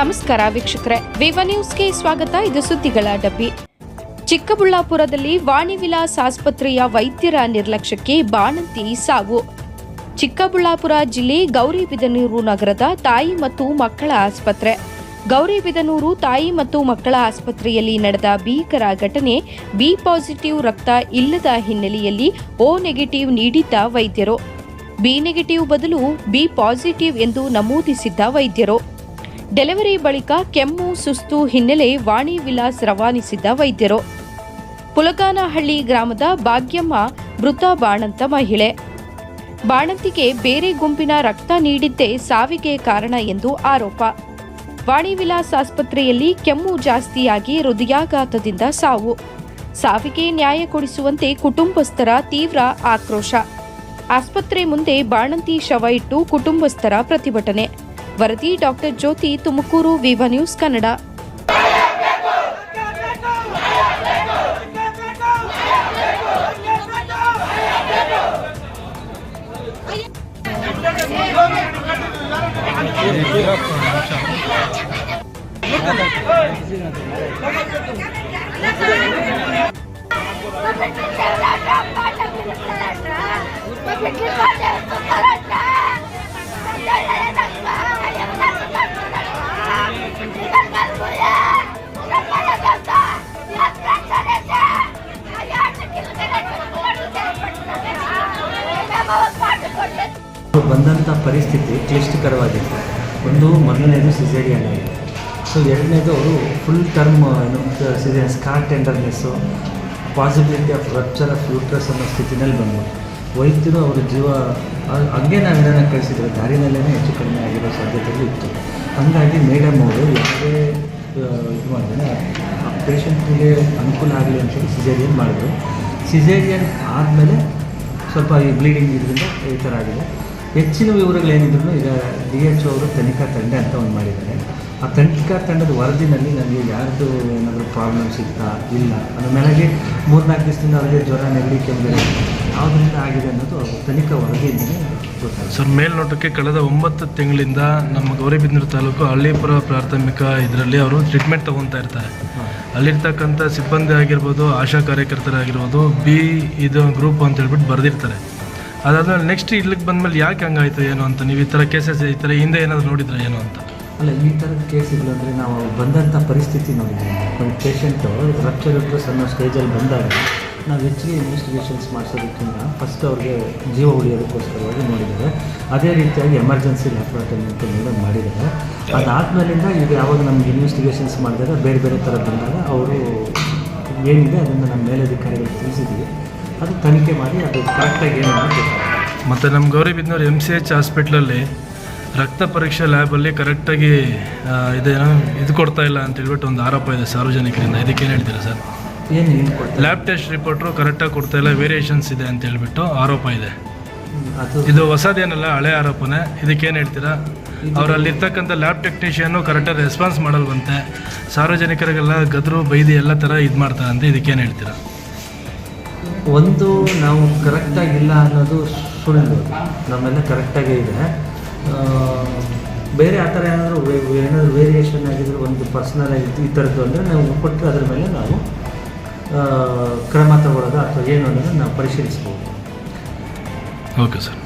ನಮಸ್ಕಾರ ವೀಕ್ಷಕರೇ. ವಿವ ನ್ಯೂಸ್ಗೆ ಸ್ವಾಗತ. ಇದು ಸುದ್ದಿಗಳ ಡಬ್ಬಿ. ಚಿಕ್ಕಬಳ್ಳಾಪುರದಲ್ಲಿ ವಾಣಿ ವಿಲಾಸ್ ಆಸ್ಪತ್ರೆಯ ವೈದ್ಯರ ನಿರ್ಲಕ್ಷ್ಯಕ್ಕೆ ಬಾಣಂತಿ ಸಾವು. ಚಿಕ್ಕಬಳ್ಳಾಪುರ ಜಿಲ್ಲೆ ಗೌರಿಬಿದನೂರು ನಗರದ ತಾಯಿ ಮತ್ತು ಮಕ್ಕಳ ಆಸ್ಪತ್ರೆ. ಗೌರಿಬಿದನೂರು ತಾಯಿ ಮತ್ತು ಮಕ್ಕಳ ಆಸ್ಪತ್ರೆಯಲ್ಲಿ ನಡೆದ ಭೀಕರ ಘಟನೆ ಬಿ ಪಾಸಿಟಿವ್ ರಕ್ತ ಇಲ್ಲದ ಹಿನ್ನೆಲೆಯಲ್ಲಿ ಓ ನೆಗೆಟಿವ್ ನೀಡಿದ್ದ ವೈದ್ಯರು. ಬಿ ನೆಗೆಟಿವ್ ಬದಲು ಬಿ ಪಾಸಿಟಿವ್ ಎಂದು ನಮೂದಿಸಿದ್ದ ವೈದ್ಯರು. ಡೆಲಿವರಿ ಬಳಿಕ ಕೆಮ್ಮು, ಸುಸ್ತು ಹಿನ್ನೆಲೆ ವಾಣಿ ವಿಲಾಸ್ ರವಾನಿಸಿದ್ದ ವೈದ್ಯರು. ಪುಲಕಾನಹಳ್ಳಿ ಗ್ರಾಮದ ಭಾಗ್ಯಮ್ಮ ಮೃತ ಬಾಣಂತ ಮಹಿಳೆ. ಬಾಣಂತಿಗೆ ಬೇರೆ ಗುಂಪಿನ ರಕ್ತ ನೀಡಿದ್ದೇ ಸಾವಿಗೆ ಕಾರಣ ಎಂದು ಆರೋಪ. ವಾಣಿ ವಿಲಾಸ್ ಆಸ್ಪತ್ರೆಯಲ್ಲಿ ಕೆಮ್ಮು ಜಾಸ್ತಿಯಾಗಿ ಹೃದಯಾಘಾತದಿಂದ ಸಾವು. ಸಾವಿಗೆ ನ್ಯಾಯ ಕೊಡಿಸುವಂತೆ ಕುಟುಂಬಸ್ಥರ ತೀವ್ರ ಆಕ್ರೋಶ. ಆಸ್ಪತ್ರೆ ಮುಂದೆ ಬಾಣಂತಿ ಶವ ಇಟ್ಟು ಕುಟುಂಬಸ್ಥರ ಪ್ರತಿಭಟನೆ. ವರದಿ ಡಾಕ್ಟರ್ ಜ್ಯೋತಿ ತುಮಕೂರು ವಿವ ನ್ಯೂಸ್ ಕನ್ನಡ ಬಂದಂಥ ಪರಿಸ್ಥಿತಿ ಕ್ಲಿಷ್ಟಕರವಾಗಿತ್ತು. ಒಂದು ಮೊದಲನೇದು ಸಿಸೇರಿಯನ್ ಆಗಿದೆ ಸೊ ಎರಡನೇದು ಅವರು ಫುಲ್ ಟರ್ಮ್ ಏನು caesarean scar tenderness possibility of rupture of uterus ಅನ್ನೋ ಸ್ಥಿತಿನಲ್ಲಿ ಬಂದರು ವೈದ್ಯರು ಅವರ ಜೀವ ಹಂಗೆ ನಾವು ಇದನ್ನು ಕಳಿಸಿದ್ರು ದಾರಿನಲ್ಲೇ ಹೆಚ್ಚು ಕಡಿಮೆ ಆಗಿರೋ ಸಾಧ್ಯತೆಗಳು ಇತ್ತು. ಹಾಗಾಗಿ ಮೇಡಮ್ ಅವರು ಯಾವುದೇ ಇದು ಮಾಡಿದ್ರೆ ಆ ಪೇಷಂಟ್ಗೆ ಅನುಕೂಲ ಆಗಲಿ ಅಂತೇಳಿ ಸಿಸೇರಿಯನ್ ಮಾಡಿದ್ರು. ಸಿಸೇರಿಯನ್ ಆದಮೇಲೆ ಸ್ವಲ್ಪ ಈ ಬ್ಲೀಡಿಂಗ್ ಇದರಿಂದ ಈ ಥರ ಆಗಿದೆ. ಹೆಚ್ಚಿನ ವಿವರಗಳೇನಿದ್ರು ಈಗ ಡಿ ಎಚ್ ಅವರು ತನಿಖಾ ತಂಡ ಅಂತ ಒಂದು ಮಾಡಿದ್ದಾರೆ. ಆ ತನಿಖಾ ತಂಡದ ವರದಿನಲ್ಲಿ ನನಗೆ ಯಾರ್ದು ಏನಾದರೂ ಪ್ರಾಬ್ಲಮ್ಸ್ ಇತ್ತಾ ಇಲ್ಲ. ಅದ್ರ ನನಗೆ ಮೂರ್ನಾಲ್ಕು ದಿವಸದಿಂದ ಅವರಿಗೆ ಜ್ವರ ನೆಗಡಿ ಕೆಮ್ಮು ಯಾವುದರಿಂದ ಆಗಿದೆ ಅನ್ನೋದು ತನಿಖಾ ವರದಿಯಿಂದಲೇ ಗೊತ್ತಾಗುತ್ತೆ. ಸರ್ ಮೇಲ್ನೋಟಕ್ಕೆ ಕಳೆದ ಒಂಬತ್ತು ತಿಂಗಳಿಂದ ನಮ್ಮ ಗೌರಿಬಿದನೂರು ತಾಲೂಕು ಹಳ್ಳಿಪುರ ಪ್ರಾಥಮಿಕ ಇದರಲ್ಲಿ ಅವರು ಟ್ರೀಟ್ಮೆಂಟ್ ತಗೊತಾ ಇರ್ತಾರೆ. ಅಲ್ಲಿರ್ತಕ್ಕಂಥ ಸಿಬ್ಬಂದಿ ಆಗಿರ್ಬೋದು ಆಶಾ ಕಾರ್ಯಕರ್ತರಾಗಿರ್ಬೋದು ಬಿ ಇದು ಗ್ರೂಪ್ ಅಂತ ಹೇಳ್ಬಿಟ್ಟು ಬರೆದಿರ್ತಾರೆ. ಅದಾದ್ಮೇಲೆ ನೆಕ್ಸ್ಟ್ ಇಲ್ಲಿಗೆ ಬಂದ್ಮೇಲೆ ಯಾಕೆ ಹಂಗಾಯ್ತು ಏನು ಅಂತ? ನೀವು ಈ ಥರ ಕೇಸಸ್ ಈ ಥರ ಹಿಂದೆ ಏನಾದರೂ ನೋಡಿದ್ರೆ ಏನು ಅಂತ? ಅಲ್ಲ, ಈ ಥರದ ಕೇಸ್ಗಳು ಅಂದರೆ ನಾವು ಬಂದಂಥ ಪರಿಸ್ಥಿತಿ ನೋಡಿದ್ದೀವಿ ಒಂದು ಪೇಷಂಟು ರಪ್ಚರ್ ಸಣ್ಣ ಅನ್ನೋ ಸ್ಟೇಜಲ್ಲಿ ಬಂದಾಗ ನಾವು ಹೆಚ್ಚಿಗೆ ಇನ್ವೆಸ್ಟಿಗೇಷನ್ಸ್ ಮಾಡಿಸೋದಕ್ಕಿಂತ ಫಸ್ಟ್ ಅವ್ರಿಗೆ ಜೀವ ಉಳಿಯೋದಕ್ಕೋಸ್ಕರವಾಗಿ ನೋಡಿದ್ದಾರೆ ಅದೇ ರೀತಿಯಾಗಿ ಎಮರ್ಜೆನ್ಸಿ ಲ್ಯಾಪ್ರಾಟಮಿ ಅಂತ ಮಾಡಿದ್ದಾರೆ. ಅದಾದಮೇಲಿಂದ ಈಗ ಯಾವಾಗ ನಮ್ಗೆ ಇನ್ವೆಸ್ಟಿಗೇಷನ್ಸ್ ಮಾಡಿದಾಗ ಬೇರೆ ಬೇರೆ ಥರ ಬಂದಾಗ ಅವರು ಏನಿದೆ ಅದನ್ನು ನಮ್ಮ ಮೇಲಧಿಕಾರಿಗಳಿಗೆ ತಿಳಿಸಿದ್ದೀವಿ. ಅದು ತನಿಖೆ ಮಾಡಿ ಅದು ಕರೆಕ್ಟಾಗಿ ಏನು. ಮತ್ತು ನಮ್ಮ ಗೌರಿಬಿದನೂರು ಎಂ ಸಿ ಎಚ್ ಹಾಸ್ಪಿಟ್ಲಲ್ಲಿ ರಕ್ತ ಪರೀಕ್ಷೆ ಲ್ಯಾಬಲ್ಲಿ ಕರೆಕ್ಟಾಗಿ ಇದೇನು ಇದು ಕೊಡ್ತಾ ಇಲ್ಲ ಅಂತ ಹೇಳ್ಬಿಟ್ಟು ಒಂದು ಆರೋಪ ಇದೆ ಸಾರ್ವಜನಿಕರಿಂದ. ಇದಕ್ಕೇನು ಹೇಳ್ತೀರಾ ಸರ್? ಏನು ಏನು ಕೊಡ್ತಾರೆ ಲ್ಯಾಬ್ ಟೆಸ್ಟ್ ರಿಪೋರ್ಟ್ರು ಕರೆಕ್ಟಾಗಿ ಕೊಡ್ತಾ ಇಲ್ಲ ವೇರಿಯೇಷನ್ಸ್ ಇದೆ ಅಂತ ಹೇಳ್ಬಿಟ್ಟು ಆರೋಪ ಇದೆ. ಅದು ಇದು ಹೊಸದೇನಲ್ಲ ಹಳೆ ಆರೋಪನೇ. ಇದಕ್ಕೇನು ಹೇಳ್ತೀರಾ? ಅವರಲ್ಲಿರ್ತಕ್ಕಂಥ ಲ್ಯಾಬ್ ಟೆಕ್ನಿಷಿಯನ್ನು ಕರೆಕ್ಟಾಗಿ ರೆಸ್ಪಾನ್ಸ್ ಮಾಡಲ್ವಂತೆ. ಸಾರ್ವಜನಿಕರಿಗೆಲ್ಲ ಗದ್ರು ಬೈದಿ ಎಲ್ಲ ಥರ ಇದು ಮಾಡ್ತಾರಂತೆ ಇದಕ್ಕೇನು ಹೇಳ್ತೀರಾ? ಒಂದು ನಾವು ಕರೆಕ್ಟಾಗಿಲ್ಲ ಅನ್ನೋದು ಸುಳ್ಳು. ನಮ್ಮೆಲ್ಲ ಕರೆಕ್ಟಾಗೇ ಇದೆ. ಬೇರೆ ಆ ಥರ ಏನಾದರೂ ಏನಾದರೂ ವೇರಿಯೇಷನ್ ಆಗಿದ್ರೆ ಒಂದು ಪರ್ಸ್ನಲ್ ಆಗಿತ್ತು ಈ ಥರದ್ದು ಅಂದರೆ ನಾವು ಕೊಟ್ಟರೆ ಅದ್ರ ಮೇಲೆ ನಾವು ಕ್ರಮ ತಗೊಳ್ಳೋದು ಅಥವಾ ಏನು ಅನ್ನೋದನ್ನು ನಾವು ಪರಿಶೀಲಿಸ್ಬೋದು. Okay sir